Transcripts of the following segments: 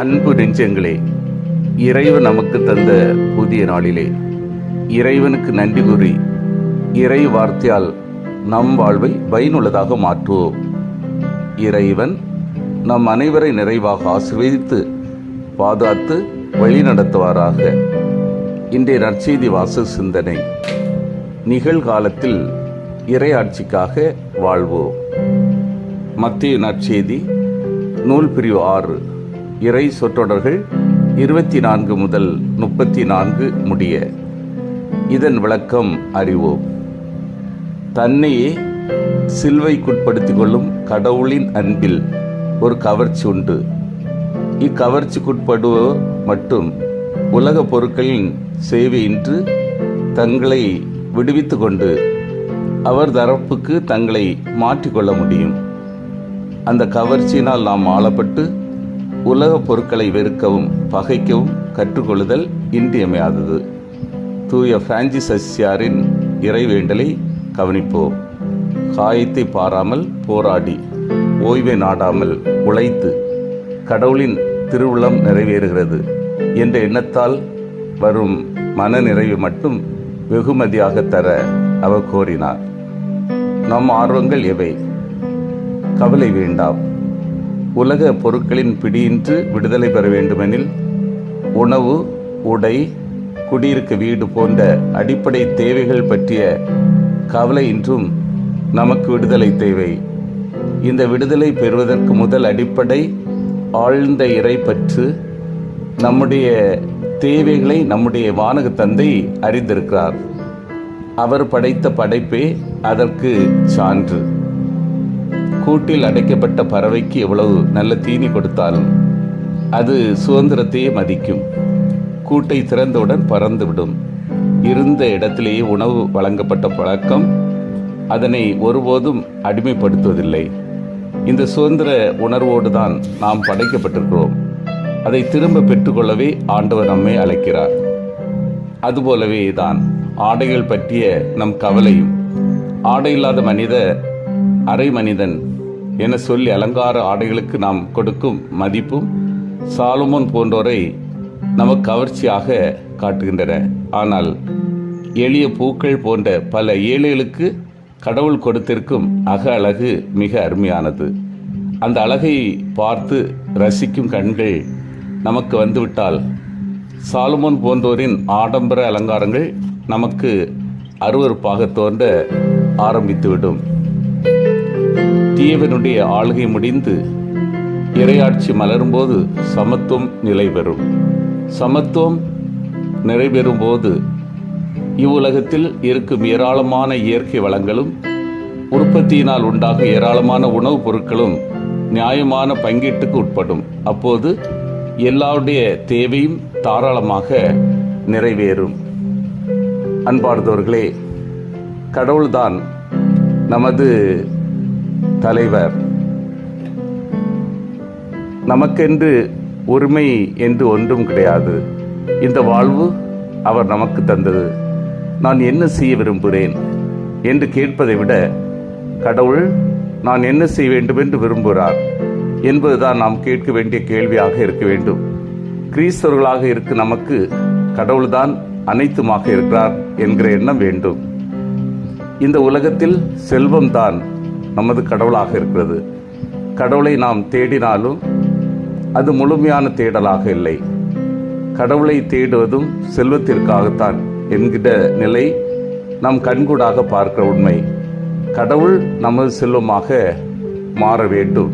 அன்பு நெஞ்சங்களே இறைவன் நமக்கு தந்த புதிய நாளிலே இறைவனுக்கு நன்றி கூறி இறை வார்த்தையால் நம் வாழ்வை பயனுள்ளதாக மாற்றுவோம். இறைவன் நம் அனைவரை நிறைவாக ஆசீர்வதித்து பாதுகாத்து வழிநடத்துவாராக. இன்றைய நற்செய்தி வாச சிந்தனை. நிகழ்காலத்தில் இறையாட்சிக்காக வாழ்வோம். மத்திய நற்செய்தி நூல் பிரிவு ஆறு. இறை சொற்றொடர்கள் இருபத்தி நான்கு முதல் முப்பத்தி நான்கு முடிய. இதன் விளக்கம் அறிவோம். தன்னையே சில்வைக்குட்படுத்திக் கொள்ளும் கடவுளின் அன்பில் ஒரு கவர்ச்சி உண்டு. இக்கவர்ச்சிக்குட்படுவோர் மட்டும் உலக பொருட்களின் சேவையின்றி தங்களை விடுவித்து கொண்டு அவர் தரப்புக்கு தங்களை மாற்றிக்கொள்ள முடியும். அந்த கவர்ச்சியினால் நாம் ஆளப்பட்டு உலக பொருட்களை வெறுக்கவும் பகைக்கவும் கற்றுக்கொள்ளுதல் இன்றியமையாதது. தூய பிரான்சிஸ் அசியாரின் இறைவேண்டலை கவனிப்போம். காயத்தை பாராமல் போராடி ஓய்வை நாடாமல் உழைத்து கடவுளின் திருவுளம் நிறைவேறுகிறது என்ற எண்ணத்தால் வரும் மன நிறைவு மட்டும் வெகுமதியாக தர அவர் கோரினார். நம் ஆர்வங்கள் எவை? கவலை வேண்டாம். உலக பொருட்களின் பிடியின்றி விடுதலை பெற வேண்டுமெனில் உணவு உடை குடியிருக்க வீடு போன்ற அடிப்படை தேவைகள் பற்றிய கவலை இன்றும் நமக்கு விடுதலை தேவை. இந்த விடுதலை பெறுவதற்கு முதல் அடிப்படை ஆழ்ந்த இறை பற்று நம்முடைய தேவைகளை நம்முடைய வானக தந்தை அறிந்திருக்கிறார். அவர் படைத்த படைப்பே அதற்கு சான்று. கூட்டில் அடைக்கப்பட்ட பறவைக்கு எவ்வளவு நல்ல தீனி கொடுத்தாலும் அது சுதந்திரத்தையே மதிக்கும். கூட்டை திறந்தவுடன் பறந்துவிடும். இருந்த இடத்திலேயே உணவு வழங்கப்பட்ட பழக்கம் அதனை ஒருபோதும் அடிமைப்படுத்துவதில்லை. இந்த சுதந்திர உணர்வோடு தான் நாம் படைக்கப்பட்டிருக்கிறோம். அதை திரும்ப பெற்றுக்கொள்ளவே ஆண்டவர் நம்மை அழைக்கிறார். அதுபோலவே தான் ஆடைகள் பற்றிய நம் கவலையும் ஆடை இல்லாத மனித அரை மனிதன் என சொல்லி அலங்கார ஆடைகளுக்கு நாம் கொடுக்கும் மதிப்பும் சாலுமோன் போன்றோரை நமக்கு கவர்ச்சியாக காட்டுகின்றன. ஆனால் எளிய பூக்கள் போன்ற பல ஏழைகளுக்கு கடவுள் கொடுத்திருக்கும் அக அழகு மிக அருமையானது. அந்த அழகை பார்த்து ரசிக்கும் கண்கள் நமக்கு வந்துவிட்டால் சாலுமோன் போன்றோரின் ஆடம்பர அலங்காரங்கள் நமக்கு அருவருப்பாக தோன்ற ஆரம்பித்துவிடும். தீயவனுடைய ஆளுகை முடிந்து இரையாட்சி மலரும்போது சமத்துவம் நிலைபெறும். சமத்துவம் நிறைவேறும் போது இவ்வுலகத்தில் இருக்கும் ஏராளமான இயற்கை வளங்களும் உற்பத்தியினால் உண்டாகும் ஏராளமான உணவுப் பொருட்களும் நியாயமான பங்கீட்டுக்கு உட்படும். அப்போது எல்லாருடைய தேவையும் தாராளமாக நிறைவேறும். அன்பார்ந்தவர்களே கடவுள்தான் நமது தலைவர். நமக்கென்று உரிமை என்று ஒன்றும் கிடையாது. இந்த வாழ்வு அவர் நமக்கு தந்தது. நான் என்ன செய்ய விரும்புகிறேன் என்று கேட்பதை விட கடவுள் நான் என்ன செய்ய வேண்டும் என்று விரும்புகிறார் என்பதுதான் நாம் கேட்க வேண்டிய கேள்வியாக இருக்க வேண்டும். கிறிஸ்தவர்களாக இருக்கு நமக்கு கடவுள்தான் அனைத்துமாக இருக்கிறார் என்கிற எண்ணம் வேண்டும். இந்த உலகத்தில் செல்வம்தான் நமது கடவுளாக இருக்கிறது. கடவுளை நாம் தேடினாலும் அது முழுமையான தேடலாக இல்லை. கடவுளை தேடுவதும் செல்வத்திற்காகத்தான் என்கிற நிலை நாம் கண்கூடாக பார்க்கிற உண்மை. கடவுள் நமது செல்வமாக மாற வேண்டும்.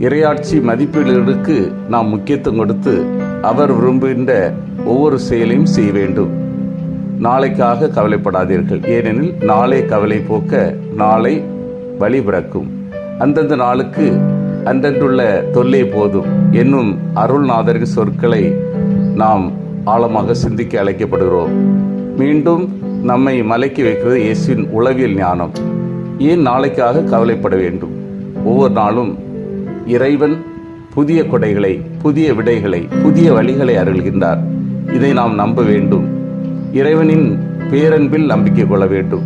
இரையாட்சி மதிப்பீடுகளுக்கு நாம் முக்கியத்துவம் கொடுத்து அவர் விரும்புகின்ற ஒவ்வொரு செயலையும் செய்ய வேண்டும். நாளைக்காக கவலைப்படாதீர்கள். ஏனெனில் நாளை கவலை போக்க நாளை வழி பிறக்கும். அந்தந்த நாளுக்கு அன்றன்றுள்ள தொல்லை போதும் என்னும் அருள்நாதரின் சொற்களை நாம் ஆழமாக சிந்திக்க அழைக்கப்படுகிறோம். மீண்டும் நம்மை மலைக்கு வைக்கிறது இயேசுவின் உளவியல் ஞானம். ஏன் நாளைக்காக கவலைப்பட வேண்டும்? ஒவ்வொரு நாளும் இறைவன் புதிய கொடைகளை புதிய விடைகளை புதிய வழிகளை அருள்கின்றார். இதை நாம் நம்ப வேண்டும். இறைவனின் பேரன்பில் நம்பிக்கை கொள்ள வேண்டும்.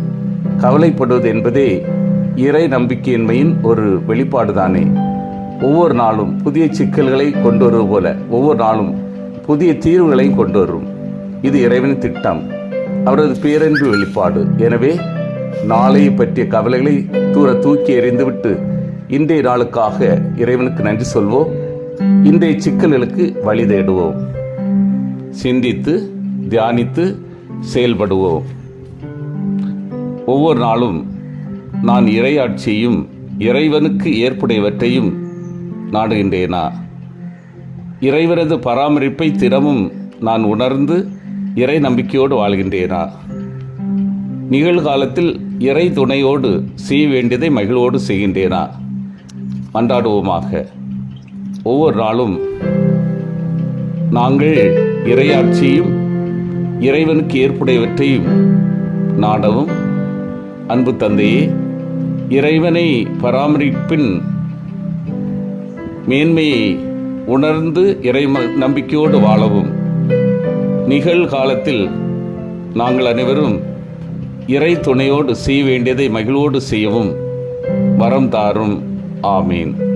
கவலைப்படுவது என்பதே இறை நம்பிக்கையின்மையின் ஒரு வெளிப்பாடு தானே ஒவ்வொரு நாளும் புதிய சிக்கல்களை கொண்டு வருவது போல ஒவ்வொரு நாளும் புதிய தீர்வுகளை கொண்டு வரும் இது இறைவன் திட்டம். அவரது பேரன்பு வெளிப்பாடு. எனவே நாளை பற்றிய கவலைகளை தூர தூக்கி எறிந்துவிட்டு இன்றைய நாளுக்காக இறைவனுக்கு நன்றி சொல்வோம். இன்றைய சிக்கல்களுக்கு வழி தேடுவோம். சிந்தித்து தியானித்து செயல்படுவோம். ஒவ்வொரு நாளும் நான் இறையாட்சியையும் இறைவனுக்கு ஏற்புடையவற்றையும் நாடுகின்றேனா? இறைவனது பராமரிப்பை தினமும் நான் உணர்ந்து இறை நம்பிக்கையோடு வாழ்கின்றேனா? நிகழ்காலத்தில் இறை துணையோடு செய்ய வேண்டியதை மகிழ்வோடு செய்கின்றேனா? மன்றாடுவோமாக ஒவ்வொரு நாளும் நாங்கள் இறையாட்சியும் இறைவனுக்கு ஏற்புடையவற்றையும் நாடவும். அன்பு தந்தையே இறைவனை பராமரிப்பின் மேன்மையை உணர்ந்து இறை நம்பிக்கையோடு வாழவும். நிகழ்காலத்தில் நாங்கள் அனைவரும் இறை துணையோடு செய்ய வேண்டியதை மகிழ்வோடு செய்யவும் வரம் தாரும். ஆமீன்.